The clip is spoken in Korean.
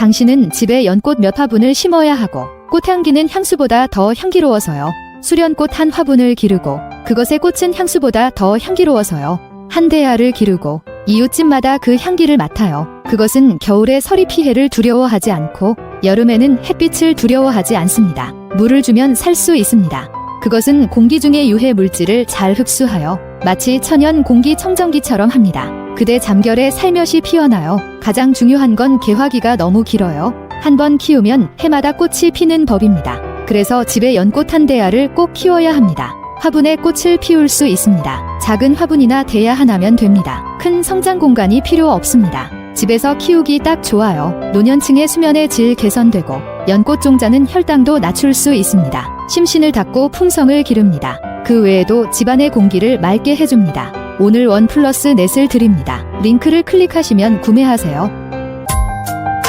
당신은 집에 연꽃 몇 화분을 심어야 하고 꽃향기는 향수보다 더 향기로워서요. 수련꽃 한 화분을 기르고 그것의 꽃은 향수보다 더 향기로워서요. 한 대야를 기르고 이웃집마다 그 향기를 맡아요. 그것은 겨울에 서리 피해를 두려워하지 않고 여름에는 햇빛을 두려워하지 않습니다. 물을 주면 살 수 있습니다. 그것은 공기 중의 유해 물질을 잘 흡수하여 마치 천연 공기 청정기처럼 합니다. 그대 잠결에 살며시 피어나요. 가장 중요한 건 개화기가 너무 길어요. 한 번 키우면 해마다 꽃이 피는 법입니다. 그래서 집에 연꽃 한 대야를 꼭 키워야 합니다. 화분에 꽃을 피울 수 있습니다. 작은 화분이나 대야 하나면 됩니다. 큰 성장 공간이 필요 없습니다. 집에서 키우기 딱 좋아요. 노년층의 수면의 질 개선되고 연꽃 종자는 혈당도 낮출 수 있습니다. 심신을 닦고 풍성을 기릅니다. 그 외에도 집안의 공기를 맑게 해줍니다. 오늘 원 플러스 넷을 드립니다. 링크를 클릭하시면 구매하세요.